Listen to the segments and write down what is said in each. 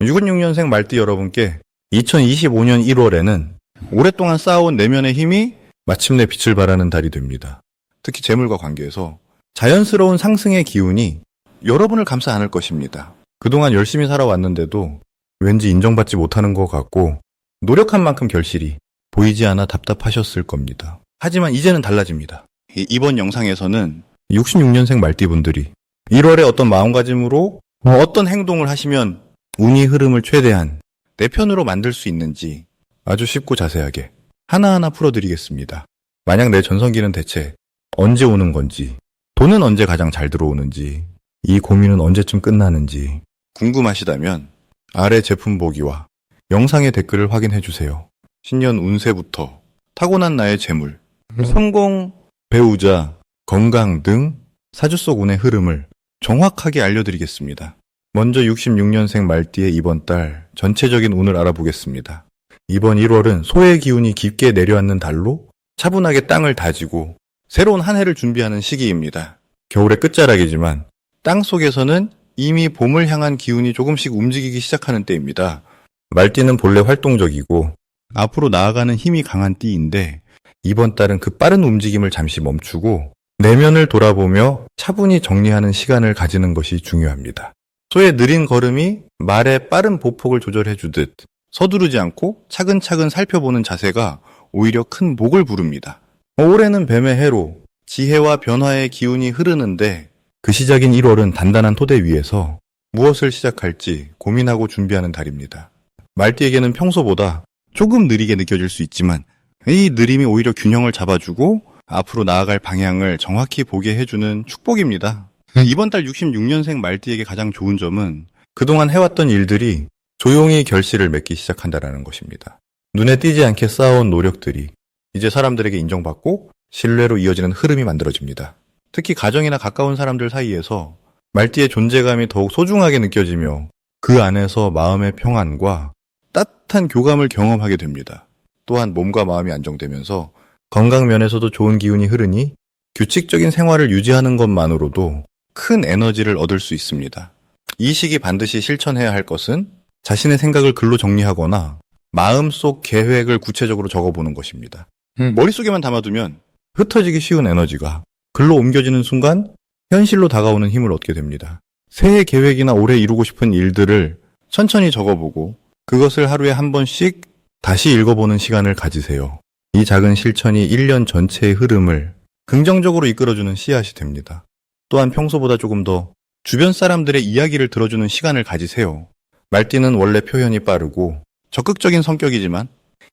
66년생 말띠 여러분께 2025년 1월에는 오랫동안 쌓아온 내면의 힘이 마침내 빛을 발하는 달이 됩니다. 특히 재물과 관계에서 자연스러운 상승의 기운이 여러분을 감싸 안을 것입니다. 그동안 열심히 살아왔는데도 왠지 인정받지 못하는 것 같고 노력한 만큼 결실이 보이지 않아 답답하셨을 겁니다. 하지만 이제는 달라집니다. 이- 이번 영상에서는 66년생 말띠분들이 1월에 어떤 마음가짐으로 어떤 행동을 하시면 운이 흐름을 최대한 내 편으로 만들 수 있는지 아주 쉽고 자세하게 하나하나 풀어드리겠습니다. 만약 내 전성기는 대체 언제 오는 건지, 돈은 언제 가장 잘 들어오는지, 이 고민은 언제쯤 끝나는지 궁금하시다면 아래 제품 보기와 영상의 댓글을 확인해 주세요. 신년 운세부터 타고난 나의 재물, 성공, 배우자, 건강 등 사주 속 운의 흐름을 정확하게 알려드리겠습니다. 먼저 66년생 말띠의 이번 달 전체적인 운을 알아보겠습니다. 이번 1월은 소의 기운이 깊게 내려앉는 달로 차분하게 땅을 다지고 새로운 한 해를 준비하는 시기입니다. 겨울의 끝자락이지만 땅 속에서는 이미 봄을 향한 기운이 조금씩 움직이기 시작하는 때입니다. 말띠는 본래 활동적이고 앞으로 나아가는 힘이 강한 띠인데 이번 달은 그 빠른 움직임을 잠시 멈추고 내면을 돌아보며 차분히 정리하는 시간을 가지는 것이 중요합니다. 소의 느린 걸음이 말의 빠른 보폭을 조절해 주듯 서두르지 않고 차근차근 살펴보는 자세가 오히려 큰 목을 부릅니다. 올해는 뱀의 해로 지혜와 변화의 기운이 흐르는데 그 시작인 1월은 단단한 토대 위에서 무엇을 시작할지 고민하고 준비하는 달입니다. 말띠에게는 평소보다 조금 느리게 느껴질 수 있지만 이 느림이 오히려 균형을 잡아주고 앞으로 나아갈 방향을 정확히 보게 해주는 축복입니다. 이번 달 66년생 말띠에게 가장 좋은 점은 그동안 해왔던 일들이 조용히 결실을 맺기 시작한다라는 것입니다. 눈에 띄지 않게 쌓아온 노력들이 이제 사람들에게 인정받고 신뢰로 이어지는 흐름이 만들어집니다. 특히 가정이나 가까운 사람들 사이에서 말띠의 존재감이 더욱 소중하게 느껴지며 그 안에서 마음의 평안과 따뜻한 교감을 경험하게 됩니다. 또한 몸과 마음이 안정되면서 건강 면에서도 좋은 기운이 흐르니 규칙적인 생활을 유지하는 것만으로도 큰 에너지를 얻을 수 있습니다. 이 시기 반드시 실천해야 할 것은 자신의 생각을 글로 정리하거나 마음속 계획을 구체적으로 적어보는 것입니다. 음. 머릿속에만 담아두면 흩어지기 쉬운 에너지가 글로 옮겨지는 순간 현실로 다가오는 힘을 얻게 됩니다. 새해 계획이나 올해 이루고 싶은 일들을 천천히 적어보고 그것을 하루에 한 번씩 다시 읽어보는 시간을 가지세요. 이 작은 실천이 1년 전체의 흐름을 긍정적으로 이끌어주는 씨앗이 됩니다. 또한 평소보다 조금 더 주변 사람들의 이야기를 들어주는 시간을 가지세요. 말띠는 원래 표현이 빠르고 적극적인 성격이지만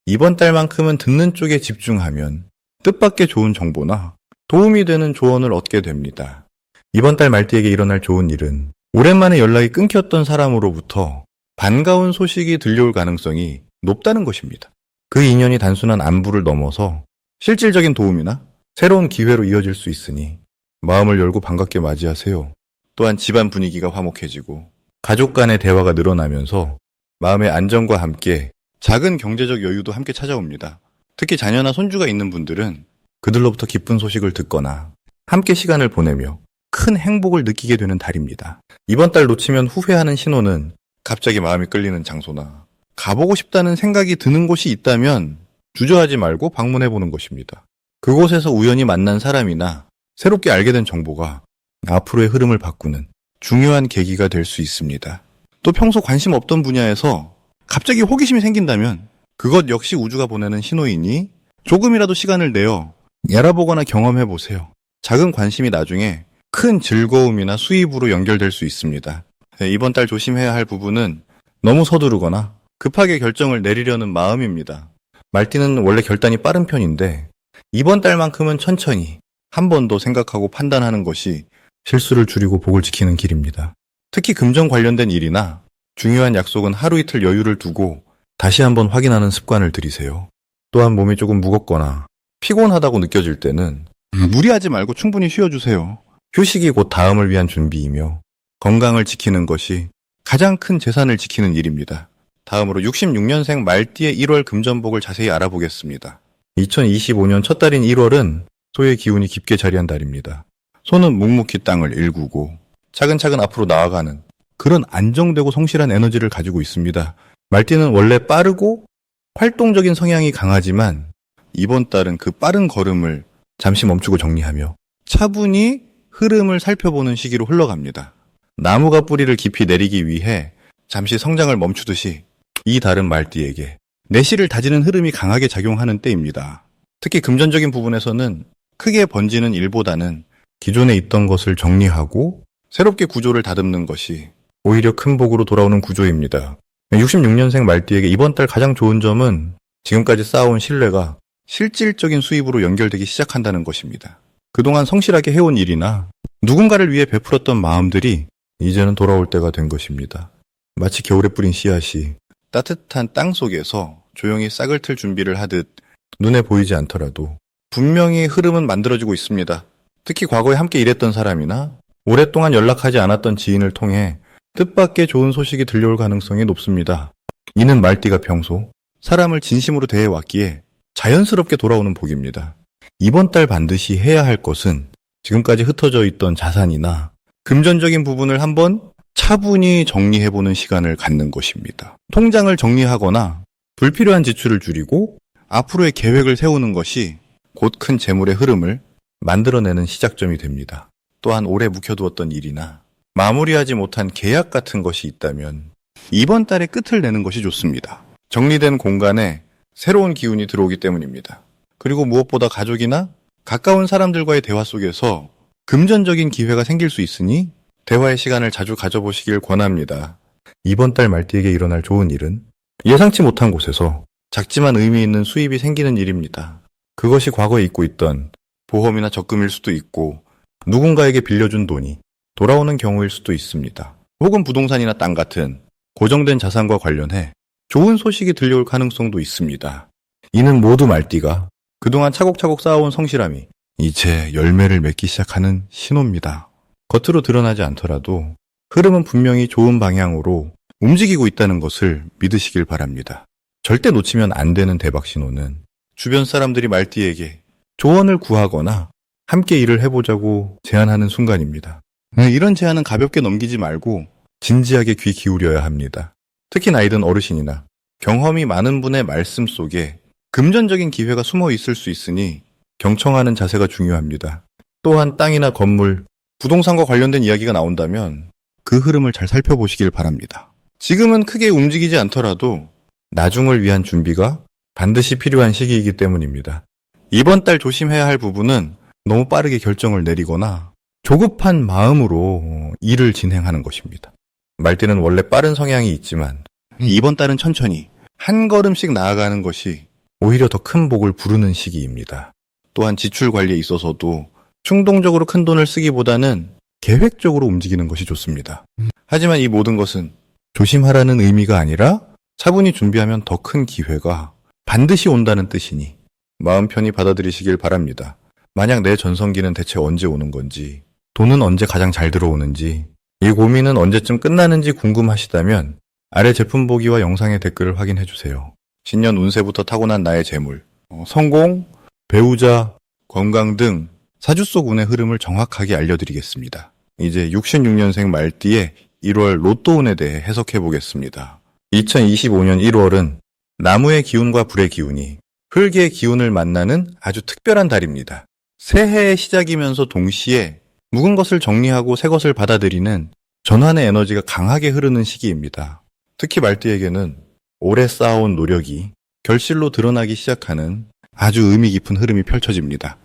이번 달만큼은 듣는 쪽에 집중하면 뜻밖의 좋은 정보나 도움이 되는 조언을 얻게 됩니다. 이번 달 말띠에게 일어날 좋은 일은 오랜만에 연락이 끊겼던 사람으로부터 반가운 소식이 들려올 가능성이 높다는 것입니다. 그 인연이 단순한 안부를 넘어서 실질적인 도움이나 새로운 기회로 이어질 수 있으니 마음을 열고 반갑게 맞이하세요. 또한 집안 분위기가 화목해지고 가족 간의 대화가 늘어나면서 마음의 안정과 함께 작은 경제적 여유도 함께 찾아옵니다. 특히 자녀나 손주가 있는 분들은 그들로부터 기쁜 소식을 듣거나 함께 시간을 보내며 큰 행복을 느끼게 되는 달입니다. 이번 달 놓치면 후회하는 신호는 갑자기 마음이 끌리는 장소나 가보고 싶다는 생각이 드는 곳이 있다면 주저하지 말고 방문해 보는 것입니다. 그곳에서 우연히 만난 사람이나 새롭게 알게 된 정보가 앞으로의 흐름을 바꾸는 중요한 계기가 될 수 있습니다. 또 평소 관심 없던 분야에서 갑자기 호기심이 생긴다면 그것 역시 우주가 보내는 신호이니 조금이라도 시간을 내어 알아보거나 경험해 보세요. 작은 관심이 나중에 큰 즐거움이나 수입으로 연결될 수 있습니다. 네, 이번 달 조심해야 할 부분은 너무 서두르거나 급하게 결정을 내리려는 마음입니다. 말띠는 원래 결단이 빠른 편인데 이번 달만큼은 천천히 한 번 더 생각하고 판단하는 것이 실수를 줄이고 복을 지키는 길입니다. 특히 금전 관련된 일이나 중요한 약속은 하루 이틀 여유를 두고 다시 한번 확인하는 습관을 들이세요. 또한 몸이 조금 무겁거나 피곤하다고 느껴질 때는 무리하지 말고 충분히 쉬어주세요. 휴식이 곧 다음을 위한 준비이며 건강을 지키는 것이 가장 큰 재산을 지키는 일입니다. 다음으로 66년생 말띠의 1월 금전복을 자세히 알아보겠습니다. 2025년 첫 달인 1월은 소의 기운이 깊게 자리한 달입니다. 소는 묵묵히 땅을 일구고 차근차근 앞으로 나아가는 그런 안정되고 성실한 에너지를 가지고 있습니다. 말띠는 원래 빠르고 활동적인 성향이 강하지만 이번 달은 그 빠른 걸음을 잠시 멈추고 정리하며 차분히 흐름을 살펴보는 시기로 흘러갑니다. 나무가 뿌리를 깊이 내리기 위해 잠시 성장을 멈추듯이 이 달은 말띠에게 내실을 다지는 흐름이 강하게 작용하는 때입니다. 특히 금전적인 부분에서는 크게 번지는 일보다는 기존에 있던 것을 정리하고 새롭게 구조를 다듬는 것이 오히려 큰 복으로 돌아오는 구조입니다. 66년생 말띠에게 이번 달 가장 좋은 점은 지금까지 쌓아온 신뢰가 실질적인 수입으로 연결되기 시작한다는 것입니다. 그동안 성실하게 해온 일이나 누군가를 위해 베풀었던 마음들이 이제는 돌아올 때가 된 것입니다. 마치 겨울에 뿌린 씨앗이 따뜻한 땅 속에서 조용히 싹을 틀 준비를 하듯 눈에 보이지 않더라도 분명히 흐름은 만들어지고 있습니다. 특히 과거에 함께 일했던 사람이나 오랫동안 연락하지 않았던 지인을 통해 뜻밖의 좋은 소식이 들려올 가능성이 높습니다. 이는 말띠가 평소 사람을 진심으로 대해왔기에 자연스럽게 돌아오는 복입니다. 이번 달 반드시 해야 할 것은 지금까지 흩어져 있던 자산이나 금전적인 부분을 한번 차분히 정리해보는 시간을 갖는 것입니다. 통장을 정리하거나 불필요한 지출을 줄이고 앞으로의 계획을 세우는 것이 곧 큰 재물의 흐름을 만들어내는 시작점이 됩니다. 또한 오래 묵혀두었던 일이나 마무리하지 못한 계약 같은 것이 있다면 이번 달에 끝을 내는 것이 좋습니다. 정리된 공간에 새로운 기운이 들어오기 때문입니다. 그리고 무엇보다 가족이나 가까운 사람들과의 대화 속에서 금전적인 기회가 생길 수 있으니 대화의 시간을 자주 가져보시길 권합니다. 이번 달 말띠에게 일어날 좋은 일은 예상치 못한 곳에서 작지만 의미 있는 수입이 생기는 일입니다. 그것이 과거에 잊고 있던 보험이나 적금일 수도 있고 누군가에게 빌려준 돈이 돌아오는 경우일 수도 있습니다. 혹은 부동산이나 땅 같은 고정된 자산과 관련해 좋은 소식이 들려올 가능성도 있습니다. 이는 모두 말띠가 그동안 차곡차곡 쌓아온 성실함이 이제 열매를 맺기 시작하는 신호입니다. 겉으로 드러나지 않더라도 흐름은 분명히 좋은 방향으로 움직이고 있다는 것을 믿으시길 바랍니다. 절대 놓치면 안 되는 대박 신호는 주변 사람들이 말띠에게 조언을 구하거나 함께 일을 해보자고 제안하는 순간입니다. 네, 이런 제안은 가볍게 넘기지 말고 진지하게 귀 기울여야 합니다. 특히 나이든 어르신이나 경험이 많은 분의 말씀 속에 금전적인 기회가 숨어 있을 수 있으니 경청하는 자세가 중요합니다. 또한 땅이나 건물, 부동산과 관련된 이야기가 나온다면 그 흐름을 잘 살펴보시길 바랍니다. 지금은 크게 움직이지 않더라도 나중을 위한 준비가 반드시 필요한 시기이기 때문입니다. 이번 달 조심해야 할 부분은 너무 빠르게 결정을 내리거나 조급한 마음으로 일을 진행하는 것입니다. 말띠는 원래 빠른 성향이 있지만 이번 달은 천천히 한 걸음씩 나아가는 것이 오히려 더 큰 복을 부르는 시기입니다. 또한 지출 관리에 있어서도 충동적으로 큰 돈을 쓰기보다는 계획적으로 움직이는 것이 좋습니다. 하지만 이 모든 것은 조심하라는 의미가 아니라 차분히 준비하면 더 큰 기회가 반드시 온다는 뜻이니 마음 편히 받아들이시길 바랍니다. 만약 내 전성기는 대체 언제 오는 건지, 돈은 언제 가장 잘 들어오는지, 이 고민은 언제쯤 끝나는지 궁금하시다면 아래 제품 보기와 영상의 댓글을 확인해 주세요. 신년 운세부터 타고난 나의 재물, 어, 성공, 배우자, 건강 등 사주 속 운의 흐름을 정확하게 알려드리겠습니다. 이제 66년생 말띠의 1월 로또 운에 대해 해석해 보겠습니다. 2025년 1월은 나무의 기운과 불의 기운이 흙의 기운을 만나는 아주 특별한 달입니다. 새해의 시작이면서 동시에 묵은 것을 정리하고 새 것을 받아들이는 전환의 에너지가 강하게 흐르는 시기입니다. 특히 말띠에게는 오래 쌓아온 노력이 결실로 드러나기 시작하는 아주 의미 깊은 흐름이 펼쳐집니다.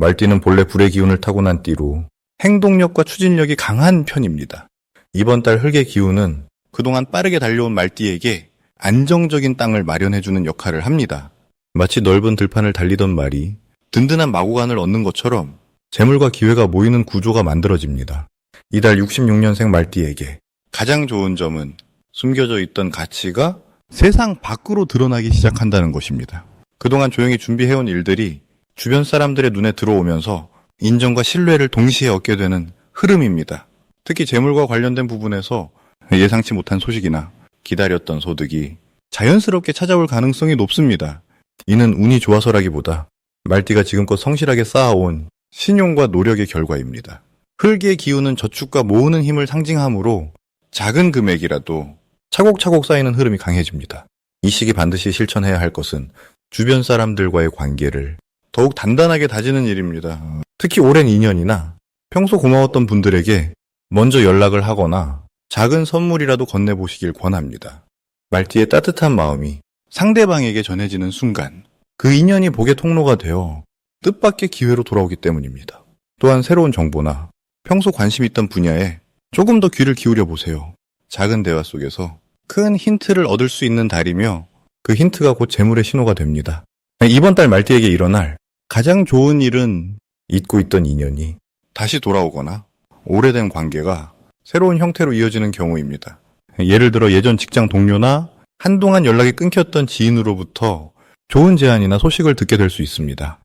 말띠는 본래 불의 기운을 타고난 띠로 행동력과 추진력이 강한 편입니다. 이번 달 흙의 기운은 그동안 빠르게 달려온 말띠에게 안정적인 땅을 마련해주는 역할을 합니다. 마치 넓은 들판을 달리던 말이 든든한 마구간을 얻는 것처럼 재물과 기회가 모이는 구조가 만들어집니다. 이달 66년생 말띠에게 가장 좋은 점은 숨겨져 있던 가치가 세상 밖으로 드러나기 시작한다는 것입니다. 그동안 조용히 준비해온 일들이 주변 사람들의 눈에 들어오면서 인정과 신뢰를 동시에 얻게 되는 흐름입니다. 특히 재물과 관련된 부분에서 예상치 못한 소식이나 기다렸던 소득이 자연스럽게 찾아올 가능성이 높습니다. 이는 운이 좋아서라기보다 말띠가 지금껏 성실하게 쌓아온 신용과 노력의 결과입니다. 흙의 기운은 저축과 모으는 힘을 상징하므로 작은 금액이라도 차곡차곡 쌓이는 흐름이 강해집니다. 이 시기 반드시 실천해야 할 것은 주변 사람들과의 관계를 더욱 단단하게 다지는 일입니다. 특히 오랜 인연이나 평소 고마웠던 분들에게 먼저 연락을 하거나 작은 선물이라도 건네보시길 권합니다. 말띠의 따뜻한 마음이 상대방에게 전해지는 순간 그 인연이 복의 통로가 되어 뜻밖의 기회로 돌아오기 때문입니다. 또한 새로운 정보나 평소 관심 있던 분야에 조금 더 귀를 기울여 보세요. 작은 대화 속에서 큰 힌트를 얻을 수 있는 달이며 그 힌트가 곧 재물의 신호가 됩니다. 이번 달 말띠에게 일어날 가장 좋은 일은 잊고 있던 인연이 다시 돌아오거나 오래된 관계가 새로운 형태로 이어지는 경우입니다. 예를 들어 예전 직장 동료나 한동안 연락이 끊겼던 지인으로부터 좋은 제안이나 소식을 듣게 될 수 있습니다.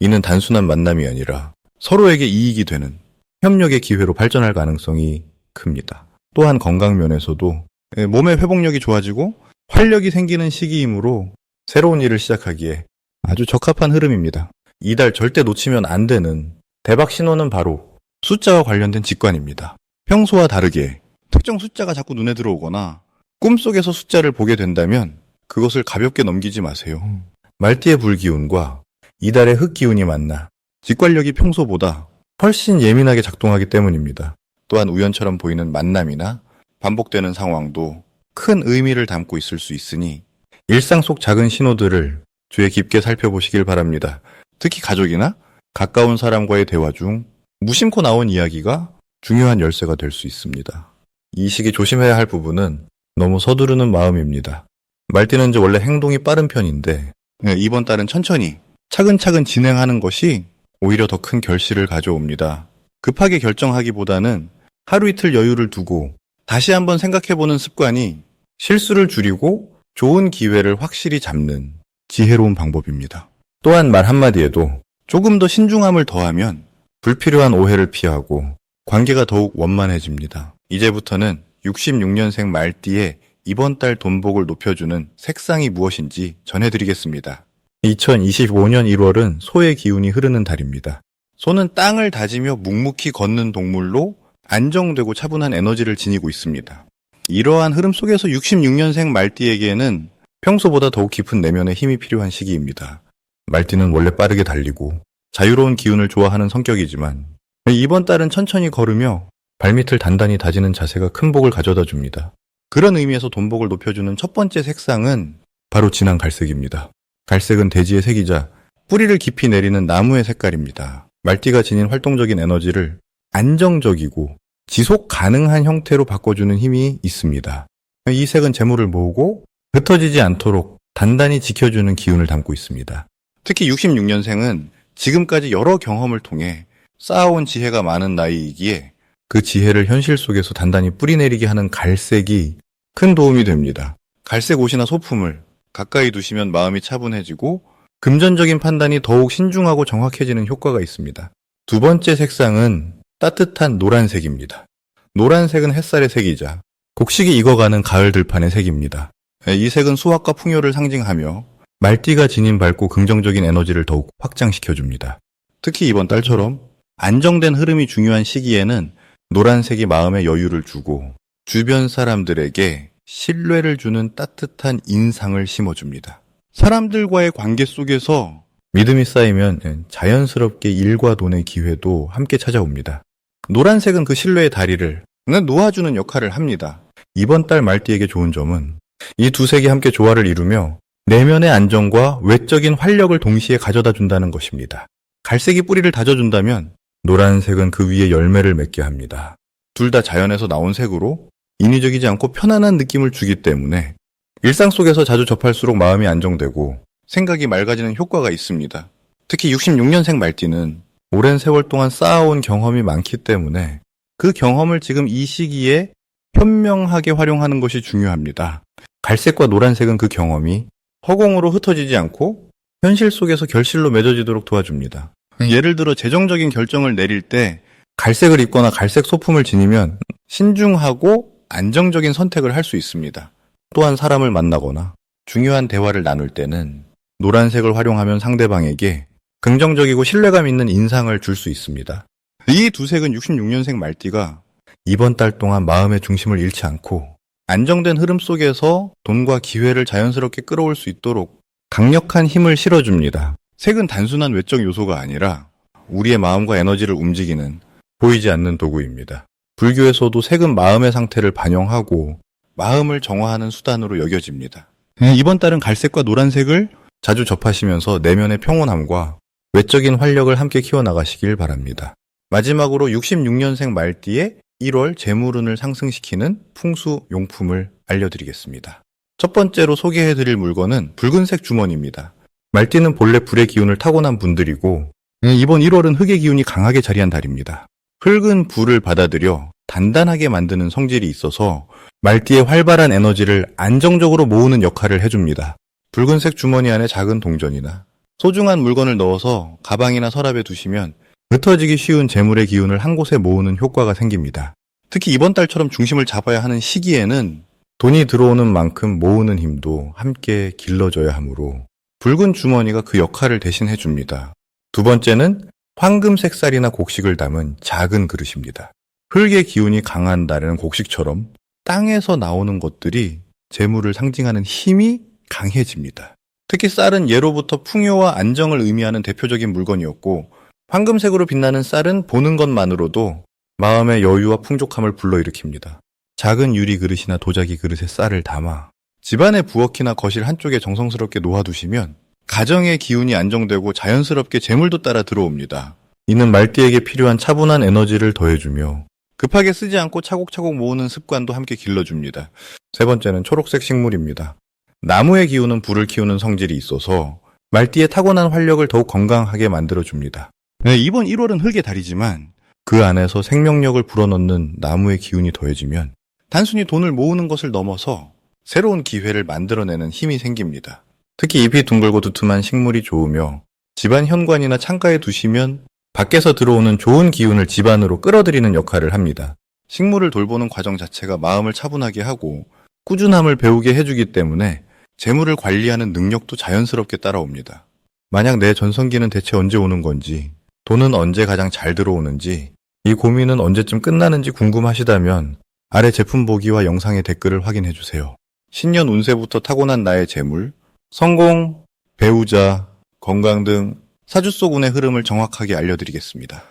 이는 단순한 만남이 아니라 서로에게 이익이 되는 협력의 기회로 발전할 가능성이 큽니다. 또한 건강 면에서도 예, 몸의 회복력이 좋아지고 활력이 생기는 시기이므로 새로운 일을 시작하기에 아주 적합한 흐름입니다. 이달 절대 놓치면 안 되는 대박 신호는 바로 숫자와 관련된 직관입니다. 평소와 다르게 특정 숫자가 자꾸 눈에 들어오거나 꿈속에서 숫자를 보게 된다면 그것을 가볍게 넘기지 마세요. 말띠의 불기운과 이달의 흙기운이 만나 직관력이 평소보다 훨씬 예민하게 작동하기 때문입니다. 또한 우연처럼 보이는 만남이나 반복되는 상황도 큰 의미를 담고 있을 수 있으니 일상 속 작은 신호들을 주의 깊게 살펴보시길 바랍니다. 특히 가족이나 가까운 사람과의 대화 중 무심코 나온 이야기가 중요한 열쇠가 될 수 있습니다. 이 시기 조심해야 할 부분은 너무 서두르는 마음입니다. 말띠는 이제 원래 행동이 빠른 편인데 네, 이번 달은 천천히 차근차근 진행하는 것이 오히려 더 큰 결실을 가져옵니다. 급하게 결정하기보다는 하루 이틀 여유를 두고 다시 한번 생각해보는 습관이 실수를 줄이고 좋은 기회를 확실히 잡는 지혜로운 방법입니다. 또한 말 한마디에도 조금 더 신중함을 더하면 불필요한 오해를 피하고 관계가 더욱 원만해집니다. 이제부터는 66년생 말띠에 이번 달 돈복을 높여주는 색상이 무엇인지 전해드리겠습니다. 2025년 1월은 소의 기운이 흐르는 달입니다. 소는 땅을 다지며 묵묵히 걷는 동물로 안정되고 차분한 에너지를 지니고 있습니다. 이러한 흐름 속에서 66년생 말띠에게는 평소보다 더욱 깊은 내면의 힘이 필요한 시기입니다. 말띠는 원래 빠르게 달리고 자유로운 기운을 좋아하는 성격이지만 이번 달은 천천히 걸으며 발밑을 단단히 다지는 자세가 큰 복을 가져다 줍니다. 그런 의미에서 돈복을 높여주는 첫 번째 색상은 바로 진한 갈색입니다. 갈색은 대지의 색이자 뿌리를 깊이 내리는 나무의 색깔입니다. 말띠가 지닌 활동적인 에너지를 안정적이고 지속 가능한 형태로 바꿔주는 힘이 있습니다. 이 색은 재물을 모으고 흩어지지 않도록 단단히 지켜주는 기운을 담고 있습니다. 특히 66년생은 지금까지 여러 경험을 통해 쌓아온 지혜가 많은 나이이기에 그 지혜를 현실 속에서 단단히 뿌리내리게 하는 갈색이 큰 도움이 됩니다. 갈색 옷이나 소품을 가까이 두시면 마음이 차분해지고 금전적인 판단이 더욱 신중하고 정확해지는 효과가 있습니다. 두 번째 색상은 따뜻한 노란색입니다. 노란색은 햇살의 색이자 곡식이 익어가는 가을 들판의 색입니다. 이 색은 수확과 풍요를 상징하며 말띠가 지닌 밝고 긍정적인 에너지를 더욱 확장시켜줍니다. 특히 이번 달처럼 안정된 흐름이 중요한 시기에는 노란색이 마음에 여유를 주고 주변 사람들에게 신뢰를 주는 따뜻한 인상을 심어줍니다. 사람들과의 관계 속에서 믿음이 쌓이면 자연스럽게 일과 돈의 기회도 함께 찾아옵니다. 노란색은 그 신뢰의 다리를 놓아주는 역할을 합니다. 이번 달 말띠에게 좋은 점은 이 두 색이 함께 조화를 이루며 내면의 안정과 외적인 활력을 동시에 가져다 준다는 것입니다. 갈색이 뿌리를 다져준다면 노란색은 그 위에 열매를 맺게 합니다. 둘 다 자연에서 나온 색으로 인위적이지 않고 편안한 느낌을 주기 때문에 일상 속에서 자주 접할수록 마음이 안정되고 생각이 맑아지는 효과가 있습니다. 특히 66년생 말띠는 오랜 세월 동안 쌓아온 경험이 많기 때문에 그 경험을 지금 이 시기에 현명하게 활용하는 것이 중요합니다. 갈색과 노란색은 그 경험이 허공으로 흩어지지 않고 현실 속에서 결실로 맺어지도록 도와줍니다. 예를 들어 재정적인 결정을 내릴 때 갈색을 입거나 갈색 소품을 지니면 신중하고 안정적인 선택을 할 수 있습니다. 또한 사람을 만나거나 중요한 대화를 나눌 때는 노란색을 활용하면 상대방에게 긍정적이고 신뢰감 있는 인상을 줄 수 있습니다. 이 두 색은 66년생 말띠가 이번 달 동안 마음의 중심을 잃지 않고 안정된 흐름 속에서 돈과 기회를 자연스럽게 끌어올 수 있도록 강력한 힘을 실어줍니다. 색은 단순한 외적 요소가 아니라 우리의 마음과 에너지를 움직이는 보이지 않는 도구입니다. 불교에서도 색은 마음의 상태를 반영하고 마음을 정화하는 수단으로 여겨집니다. 네, 이번 달은 갈색과 노란색을 자주 접하시면서 내면의 평온함과 외적인 활력을 함께 키워나가시길 바랍니다. 마지막으로 66년생 말띠의 1월 재물운을 상승시키는 풍수 용품을 알려드리겠습니다. 첫 번째로 소개해드릴 물건은 붉은색 주머니입니다. 말띠는 본래 불의 기운을 타고난 분들이고 네, 이번 1월은 흙의 기운이 강하게 자리한 달입니다. 흙은 불을 받아들여 단단하게 만드는 성질이 있어서 말띠의 활발한 에너지를 안정적으로 모으는 역할을 해줍니다. 붉은색 주머니 안에 작은 동전이나 소중한 물건을 넣어서 가방이나 서랍에 두시면 흩어지기 쉬운 재물의 기운을 한 곳에 모으는 효과가 생깁니다. 특히 이번 달처럼 중심을 잡아야 하는 시기에는 돈이 들어오는 만큼 모으는 힘도 함께 길러져야 하므로 붉은 주머니가 그 역할을 대신해 줍니다. 두 번째는 황금색 쌀이나 곡식을 담은 작은 그릇입니다. 흙의 기운이 강한 달에는 곡식처럼 땅에서 나오는 것들이 재물을 상징하는 힘이 강해집니다. 특히 쌀은 예로부터 풍요와 안정을 의미하는 대표적인 물건이었고 황금색으로 빛나는 쌀은 보는 것만으로도 마음의 여유와 풍족함을 불러일으킵니다. 작은 유리 그릇이나 도자기 그릇에 쌀을 담아 집안의 부엌이나 거실 한쪽에 정성스럽게 놓아두시면 가정의 기운이 안정되고 자연스럽게 재물도 따라 들어옵니다. 이는 말띠에게 필요한 차분한 에너지를 더해주며 급하게 쓰지 않고 차곡차곡 모으는 습관도 함께 길러줍니다. 세 번째는 초록색 식물입니다. 나무의 기운은 불을 키우는 성질이 있어서 말띠의 타고난 활력을 더욱 건강하게 만들어줍니다. 네, 이번 1월은 흙의 달이지만 그 안에서 생명력을 불어넣는 나무의 기운이 더해지면 단순히 돈을 모으는 것을 넘어서 새로운 기회를 만들어내는 힘이 생깁니다. 특히 잎이 둥글고 두툼한 식물이 좋으며 집안 현관이나 창가에 두시면 밖에서 들어오는 좋은 기운을 집안으로 끌어들이는 역할을 합니다. 식물을 돌보는 과정 자체가 마음을 차분하게 하고 꾸준함을 배우게 해주기 때문에 재물을 관리하는 능력도 자연스럽게 따라옵니다. 만약 내 전성기는 대체 언제 오는 건지, 돈은 언제 가장 잘 들어오는지, 이 고민은 언제쯤 끝나는지 궁금하시다면 아래 제품 보기와 영상의 댓글을 확인해 주세요. 신년 운세부터 타고난 나의 재물, 성공, 배우자, 건강 등 사주 속 운의 흐름을 정확하게 알려드리겠습니다.